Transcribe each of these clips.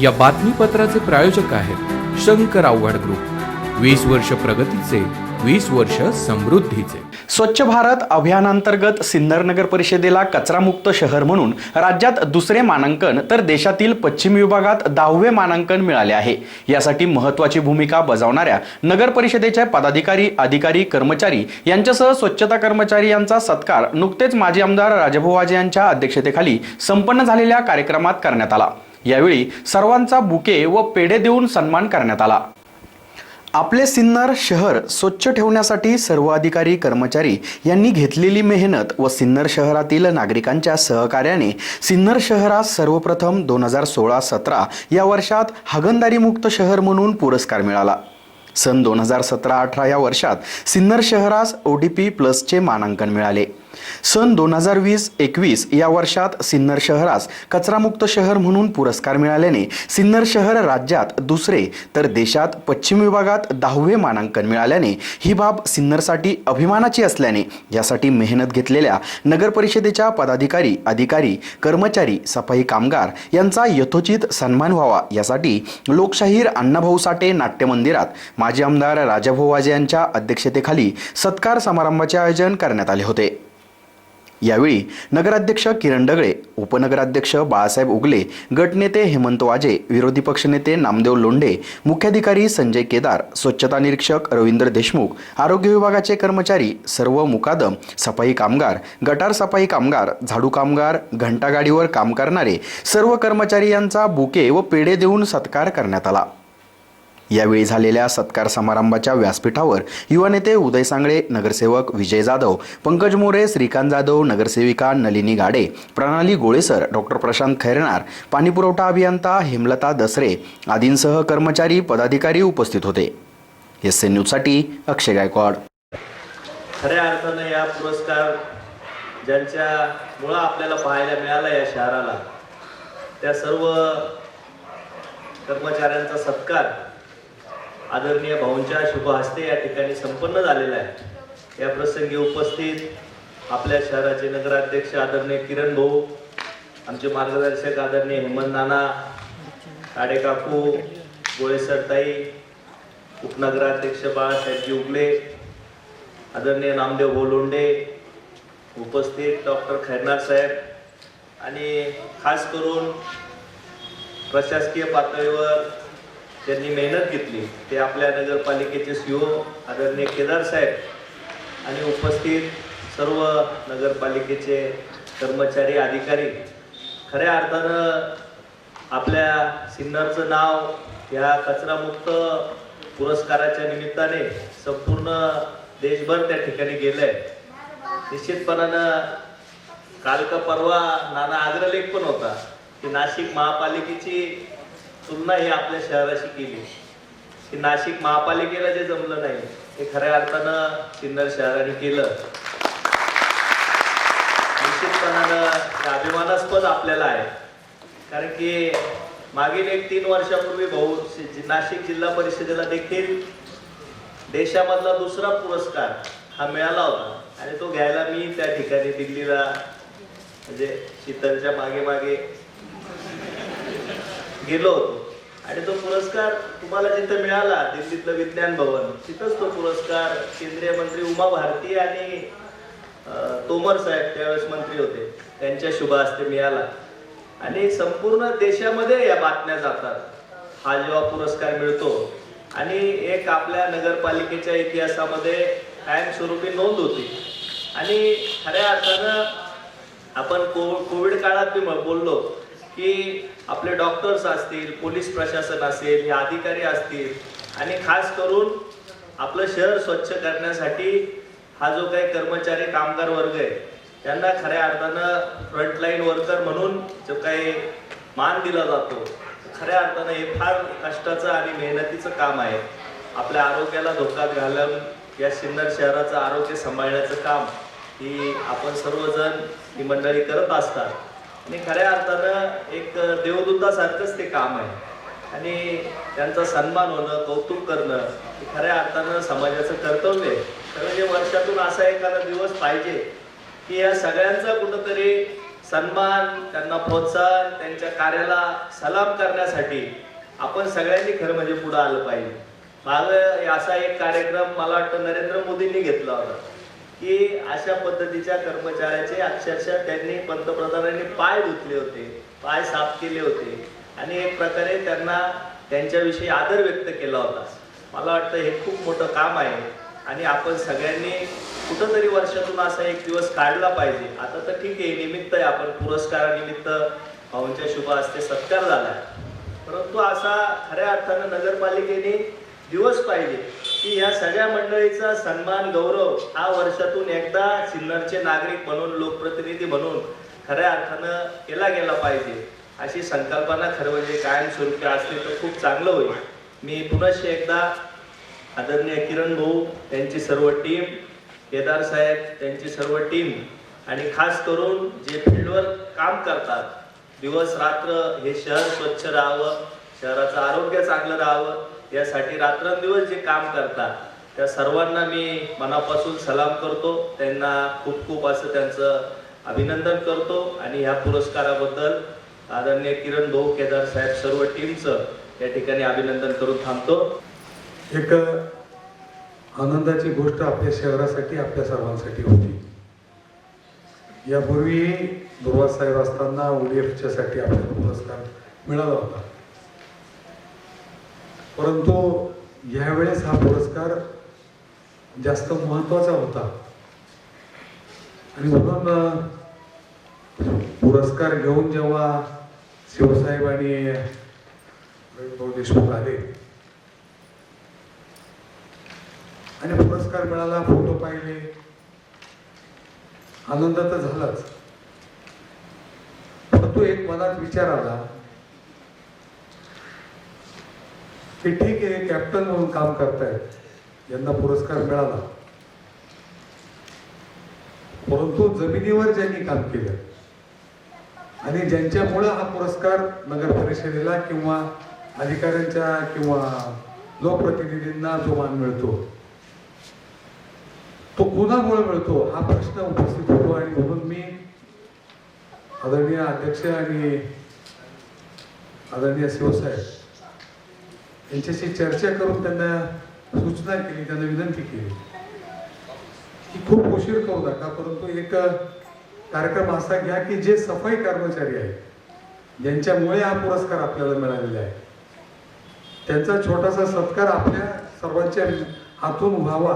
या बातमीपत्राचे प्रायोजक आहेत शंकर आव्हाड ग्रुप. वीस वर्ष प्रगतीचे वीस वर्ष समृद्धीचे. स्वच्छ भारत अभियानांतर्गत सिन्नर नगर परिषदेला कचरामुक्त शहर म्हणून राज्यात दुसरे मानांकन तर देशातील पश्चिम विभागात दहावे मानांकन मिळाले आहे. यासाठी महत्त्वाची भूमिका बजावणाऱ्या नगर परिषदेच्या पदाधिकारी अधिकारी कर्मचारी यांच्यासह स्वच्छता कर्मचारी यांचा सत्कार नुकतेच माजी आमदार राजाभाऊ यांच्या अध्यक्षतेखाली संपन्न झालेल्या कार्यक्रमात करण्यात आला. यावेळी सर्वांचा बुके व पेढे देऊन सन्मान करण्यात आला. आपले सिन्नर शहर स्वच्छ ठेवण्यासाठी सर्व अधिकारी कर्मचारी यांनी घेतलेली मेहनत व सिन्नर शहरातील नागरिकांच्या सहकार्याने सिन्नर शहरास सर्वप्रथम दोन हजार सोळा सतरा या वर्षात हागणदारीमुक्त शहर म्हणून पुरस्कार मिळाला. सन दोन हजार सतरा अठरा या वर्षात सिन्नर शहरास ओ डी पी प्लसचे मानांकन मिळाले. सन दोन हजार वीस एकवीस या वर्षात सिन्नर शहरास कचरामुक्त शहर म्हणून पुरस्कार मिळाल्याने सिन्नर शहर राज्यात दुसरे तर देशात पश्चिम विभागात दहावे मानांकन मिळाल्याने ही बाब सिन्नरसाठी अभिमानाची असल्याने यासाठी मेहनत घेतलेल्या नगरपरिषदेच्या पदाधिकारी अधिकारी कर्मचारी सफाई कामगार यांचा यथोचित सन्मान व्हावा यासाठी लोकशाहीर अण्णाभाऊ साठे नाट्य मंदिरात माजी आमदार राजाभाऊ वाजे यांच्या अध्यक्षतेखाली सत्कार समारंभाचे आयोजन करण्यात आले होते. यावेळी नगराध्यक्ष किरण डगळे उपनगराध्यक्ष बाळासाहेब उगले गटनेते हेमंत वाजे विरोधी पक्षनेते नामदेव लोंढे मुख्याधिकारी संजय केदार स्वच्छता निरीक्षक रवींद्र देशमुख आरोग्य विभागाचे कर्मचारी सर्व मुकादम सफाई कामगार गटार सफाई कामगार झाडू कामगार घंटागाडीवर काम करणारे सर्व कर्मचारी यांचा बुके व पेढे देऊन सत्कार करण्यात आला. यावेळी झालेल्या सत्कार समारंभाच्या व्यासपीठावर युवा नेते उदय सांगळे नगरसेवक विजय जाधव पंकज मोरे श्रीकांत जाधव नगरसेविका नलिनी गाडे प्रणाली गोळेसर डॉक्टर प्रशांत खैरणार पाणीपुरवठा अभियंता हेमलता दसरे आदींसह कर्मचारी पदाधिकारी उपस्थित होते. एस एन न्यूजसाठी अक्षय गायकवाड. खऱ्या अर्थानं या पुरस्कार ज्यांच्यामुळं आपल्याला पाहायला मिळाला या शहराला त्या सर्व कर्मचाऱ्यांचा सत्कार आदरणीय भाऊंच्या शुभ हस्ते या ठिकाणी संपन्न झालेला आहे. या प्रसंगी उपस्थित आपल्या शहराचे नगराध्यक्ष आदरणीय किरण भाऊ आमचे मार्गदर्शक आदरणीय हेमंत नाना काडे काकू गोळेसर उपनगराध्यक्ष बाळासाहेबजी उगले आदरणीय नामदेव बोलोंडे उपस्थित डॉक्टर खैरनार साहेब आणि खास करून प्रशासकीय पातळीवर त्यांनी मेहनत घेतली. ते आपल्या नगरपालिकेचे सीओ आदरणीय केदार साहेब आणि उपस्थित सर्व नगरपालिकेचे कर्मचारी अधिकारी खऱ्या अर्थानं आपल्या सिन्नरचं नाव या कचरामुक्त पुरस्काराच्या निमित्ताने संपूर्ण देशभर त्या ठिकाणी गेलंय. निश्चितपणानं काल का परवा नाना आग्रलेख पण होता की नाशिक महापालिकेची तुलना ही आपल्या शहराशी केली. की नाशिक महापालिकेला जे जमलं नाही ते खऱ्या अर्थानं सिन्नर शहराने केलं. निश्चितपणानं अभिमानास्पद आपल्याला आहे. कारण की मागील एक तीन वर्षापूर्वी भाऊ नाशिक जिल्हा परिषदेला देखील देशामधला दुसरा पुरस्कार हा मिळाला होता. आणि तो घ्यायला मी त्या ठिकाणी दिल्लीला म्हणजे शीतलच्या मागे मागे गेलो होतो. आणि तो पुरस्कार तुम्हाला जिथं मिळाला दिल्लीतलं विज्ञान भवन तिथंच तो पुरस्कार केंद्रीय मंत्री उमा भारती आणि तोमर साहेब त्यावेळेस मंत्री होते. त्यांच्या शुभ हस्ते मिळाला. आणि संपूर्ण देशामध्ये या बातम्या जातात. हा जेव्हा पुरस्कार मिळतो. आणि एक आपल्या नगरपालिकेच्या इतिहासामध्ये कायमस्वरूपी नोंद होती. आणि खऱ्या अर्थानं आपण को कोविड काळात मी बोललो. की आपले डॉक्टर्स असतील पोलीस प्रशासन असेल हे अधिकारी असतील आणि खास करून आपलं शहर स्वच्छ करण्यासाठी हा जो काही कर्मचारी कामगार वर्ग आहे त्यांना खऱ्या अर्थानं फ्रंटलाईन वर्कर म्हणून जो काही मान दिला जातो खऱ्या अर्थानं हे फार कष्टाचं आणि मेहनतीचं काम आहे. आपल्या आरोग्याला धोका घालून या सिन्नर शहराचं आरोग्य सांभाळण्याचं काम ही आपण सर्वजण ही मंडळी करत असतात. आणि खऱ्या अर्थानं एक देवदूतासारखंच ते काम आहे. आणि त्यांचा सन्मान होणं कौतुक करणं हे खऱ्या अर्थानं समाजाचं कर्तव्य आहे. तर म्हणजे वर्षातून असा एखादा दिवस पाहिजे की या सगळ्यांचा कुठंतरी सन्मान त्यांना प्रोत्साहन त्यांच्या कार्याला सलाम करण्यासाठी आपण सगळ्यांनी खरं म्हणजे पुढं आलं पाहिजे. माग असा एक कार्यक्रम मला वाटतं नरेंद्र मोदींनी घेतला होता. की अशा पद्धतीच्या कर्मचाऱ्याचे अक्षरशः त्यांनी पंतप्रधानांनी पाय धुतले होते पाय साफ केले होते. आणि एक प्रकारे त्यांना त्यांच्याविषयी आदर व्यक्त केला होता. मला वाटतं हे खूप मोठं काम आहे. आणि आपण सगळ्यांनी कुठंतरी वर्षातून असा एक दिवस काढला पाहिजे. आता तर ठीक आहे निमित्त आहे आपण. पुरस्कारानिमित्त भाऊंच्या शुभ हस्ते सत्कार झाला परंतु असा खऱ्या अर्थानं नगरपालिकेने दिवस पाहिजे. की या सगळ्या मंडळीचा सन्मान गौरव हा वर्षातून एकदा सिन्नरचे नागरिक म्हणून लोकप्रतिनिधी म्हणून खऱ्या अर्थानं केला गेला पाहिजे. अशी संकल्पना खरं म्हणजे कायमस्वरूपी असली तर खूप चांगलं होईल. मी पुनश्च एकदा आदरणीय किरण भाऊ त्यांची सर्व टीम केदार साहेब त्यांची सर्व टीम आणि खास करून जे फील्डवर काम करतात दिवस रात्र हे शहर स्वच्छ राहावं शहराचं आरोग्य चांगलं राहावं यासाठी रात्रंदिवस जे काम करतात त्या सर्वांना मी मनापासून सलाम करतो. त्यांना खूप खूप असं त्यांचं अभिनंदन करतो. आणि ह्या पुरस्काराबद्दल आदरणीय किरण भाऊ केदार साहेब सर्व टीमचं या ठिकाणी अभिनंदन करून थांबतो. एक आनंदाची गोष्ट आपल्या शहरासाठी आपल्या सर्वांसाठी होती. यापूर्वी दुर्वाद साहेब असताना ओडीएफच्यासाठी आपल्याला पुरस्कार मिळाला होता. परंतु यावेळेस हा पुरस्कार जास्त महत्त्वाचा होता. आणि म्हणून पुरस्कार घेऊन जेव्हा शिवसाहेब आणि देशमुख आले आणि पुरस्कार मिळाला फोटो पाहिले आनंद तर झालाच. परंतु एक मनात विचार आला ते ठीक आहे कॅप्टन म्हणून काम करतायत यांना पुरस्कार मिळाला. परंतु जमिनीवर ज्यांनी काम केलं आणि ज्यांच्यामुळं हा पुरस्कार नगर परिषदेला किंवा अधिकाऱ्यांच्या किंवा लोकप्रतिनिधींना जो मान मिळतो तो कुणामुळे मिळतो हा प्रश्न उपस्थित होतो. आणि म्हणून मी आदरणीय अध्यक्ष आणि आदरणीय शिवसाहेब यांच्याशी चर्चा करून त्यांना सूचना केली त्यांना विनंती केली. की खूप उशीर करू नका परंतु एक कार्यक्रम असा घ्या की जे सफाई कर्मचारी आहेत ज्यांच्यामुळे हा पुरस्कार आपल्याला मिळालेला आहे. त्यांचा छोटासा सत्कार आपल्या सर्वांच्या हातून व्हावा.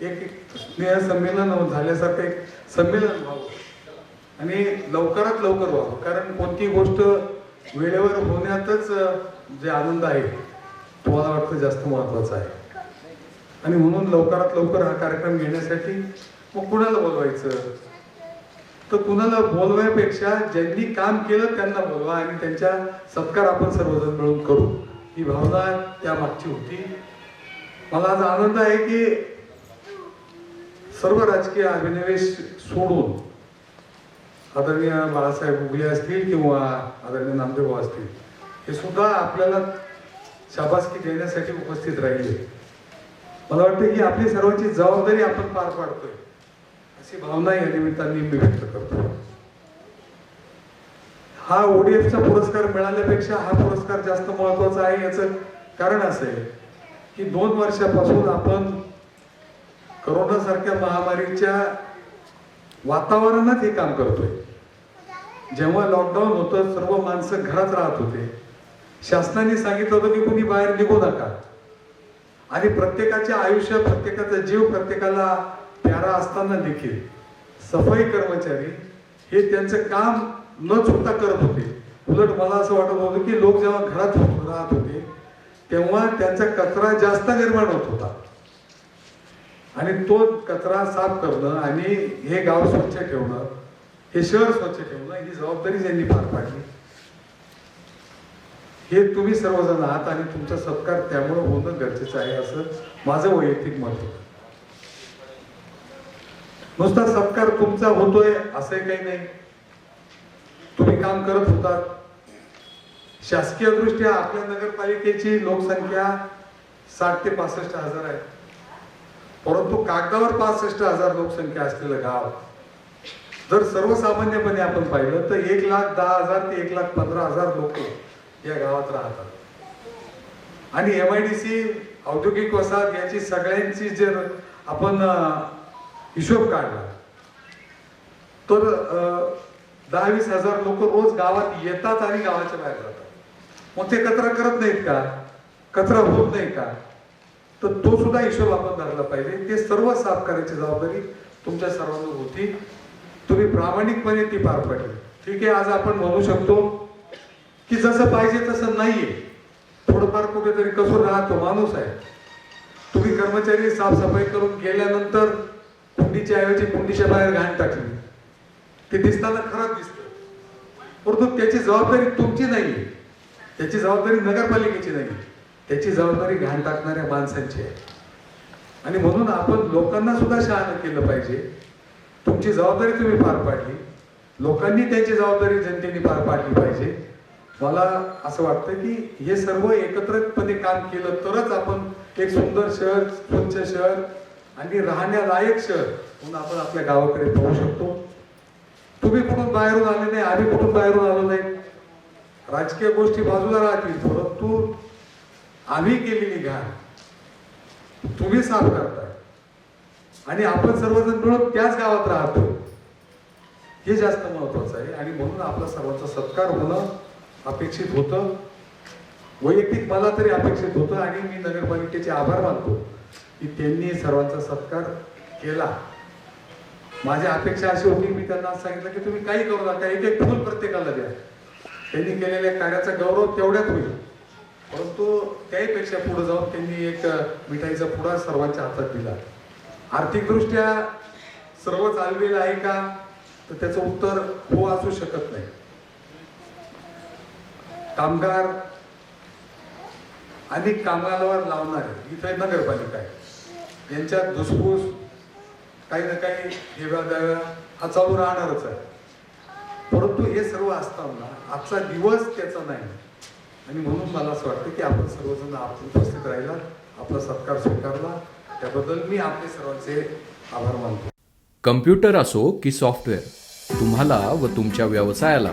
एक एक स्नेह संमेलन झाल्यासारखं एक संमेलन व्हावं. आणि लवकरात लवकर व्हावं. कारण कोणती गोष्ट वेळेवर होण्यातच जे आनंद आहे तुम्हाला वाटतं जास्त महत्वाचं आहे. आणि म्हणून लवकरात लवकर हा कार्यक्रम घेण्यासाठी मग कुणाला बोलवायचं? तर कुणाला बोलवायपेक्षा ज्यांनी काम केलं त्यांना बोलवा आणि त्यांच्या सत्कार आपण सर्वजण मिळून करू. ही भावना त्या मागची होती. मला आज आनंद आहे की सर्व राजकीय अभिनिवेश सोडून आदरणीय बाळासाहेब उगले असतील किंवा आदरणीय नामदेव असतील हे सुद्धा आपल्याला शाबासकी देण्यासाठी उपस्थित राहिले. मला वाटतं की आपली सर्वांची जबाबदारी आपण पार पाडतोय. अशी भावना या निमित्ताने मी व्यक्त करतो. हा ओडीएफचा पुरस्कार मिळाल्यापेक्षा हा पुरस्कार जास्त महत्त्वाचा आहे याचं कारण असं आहे की दोन वर्षापासून आपण करोना सारख्या महामारीच्या वातावरणात हे काम करतोय. जेव्हा लॉकडाऊन होतं सर्व माणसं घरात राहत होते. शासनाने सांगितलं होतं की कुणी बाहेर निघू नका. आणि प्रत्येकाच्या आयुष्य प्रत्येकाचा जीव प्रत्येकाला प्यारा असताना देखील सफाई कर्मचारी हे त्यांचं काम न चुकता करत होते. उलट मला असं वाटत होतं की लोक जेव्हा घरात होत- राहत होते तेव्हा त्यांचा कचरा जास्त निर्माण होत होता. आणि तो कचरा साफ करणं आणि हे गाव स्वच्छ ठेवणं हे शहर स्वच्छ ठेवणं ही जबाबदारी त्यांनी पार पाडली. हे तुम्ही सर्वजण आहात आणि तुमचा सत्कार त्यामुळं होणं गरजेचं आहे असं माझं वैयक्तिक मत नुसता सत्कार तुमचा होतोय असं काही नाही. तुम्ही काम करत होतात शासकीय दृष्ट्या आपल्या नगरपालिकेची लोकसंख्या साठ ते पासष्ट हजार आहे. परंतु कागदावर पासष्ट हजार लोकसंख्या असलेलं गाव जर सर्वसामान्यपणे आपण पाहिलं तर एक लाख दहा हजार ते एक लाख पंधरा हजार लोक या गावात राहतात. आणि एम आय डी सी औद्योगिक वसाहत याची सगळ्यांची जर आपण हिशोब काढला तर अं, दहा वीस हजार लोक रोज गावात येतात आणि गावाच्या बाहेर जातात. मग ते कचरा करत नाहीत का? कचरा होत नाही का? तर तो सुद्धा हिशोब आपण धरला पाहिजे. ते सर्व साफ करायची जबाबदारी तुमच्या सर्वांवर होती. तुम्ही प्रामाणिकपणे ती पार पडली. ठीक आहे आज आपण म्हणू शकतो की जसं पाहिजे तसं नाहीये. थोडंफार कुठेतरी कसूर राहतो माणूस आहे. तुम्ही कर्मचारी साफसफाई करून गेल्यानंतर कुंडीच्या ऐवजी कुंडीच्या बाहेर घाण टाकली. ते दिसताना खराब दिसत. परंतु त्याची जबाबदारी तुमची नाहीये. त्याची जबाबदारी नगरपालिकेची नाही त्याची जबाबदारी घाण टाकणाऱ्या माणसांची आहे. आणि म्हणून आपण लोकांना सुद्धा शहाणं केलं पाहिजे. तुमची जबाबदारी तुम्ही पार पाडली. लोकांनी त्यांची जबाबदारी जनतेने पार पाडली पाहिजे. मला असं वाटतं की हे सर्व एकत्रितपणे काम केलं तरच आपण एक सुंदर शहर स्वच्छ शहर आणि राहण्यालायक शहर म्हणून आपण आपल्या गावाकडे पाहू शकतो. तुम्ही कुठून बाहेरून आले नाही आम्ही कुठून बाहेरून आलो नाही? राजकीय गोष्टी बाजूला राहतील परंतु आम्ही केलेली घाण तुम्ही साफ करताय. आणि आपण सर्वजण मिळून त्याच गावात राहतो. हे जास्त महत्वाचं आहे आणि म्हणून आपला सर्वांचा सत्कार होणं अपेक्षित होतं. वैयक्तिक मला तरी अपेक्षित होतं आणि मी नगरपालिकेचे आभार मानतो की त्यांनी सर्वांचा सत्कार केला. माझी अपेक्षा अशी होती मी त्यांना सांगितलं की तुम्ही काही करू नका एक एक फुल प्रत्येकाला द्या. त्यांनी केलेल्या कार्याचा गौरव तेवढ्यात होईल. परंतु त्याहीपेक्षा पुढे जाऊन त्यांनी एक मिठाईचा पुडा सर्वांच्या हातात दिला. आर्थिकदृष्ट्या सर्व चाललेलं आहे का? तर त्याचं उत्तर हो असू शकत नाही. कामगार आणि कामावर लावणारे इथे नगरपालिका आहे. यांच्यात धुसफूस काही ना काही हेव्या द्याव्या हा चालू राहणारच आहे. परंतु हे सर्व असताना आजचा दिवस त्याचा नाही. आणि म्हणून मला असं वाटतं की आपण सर्वजण आपण उपस्थित राहिला आपला सत्कार स्वीकारला. त्याबद्दल मी आपले सर्वांचे आभार मानतो. कम्प्युटर असो की सॉफ्टवेअर तुम्हाला व तुमच्या व्यवसायाला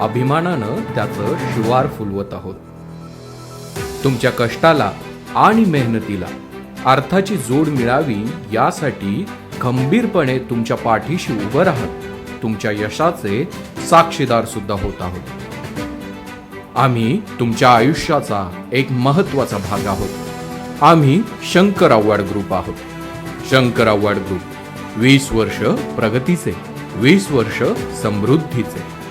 अभिमानानं त्याचं शिवार फुलवत आहोत. तुमच्या कष्टाला आणि मेहनतीला अर्थाची जोड मिळावी यासाठी खंबीरपणे तुमच्या पाठीशी उभं राहत तुमच्या यशाचे साक्षीदार सुद्धा होत आहोत. आम्ही तुमच्या आयुष्याचा एक महत्त्वाचा भाग आहोत. आम्ही शंकर आव्हाड ग्रुप आहोत. शंकर आव्हाड ग्रुप वीस वर्ष प्रगतीचे वीस वर्ष समृद्धीचे.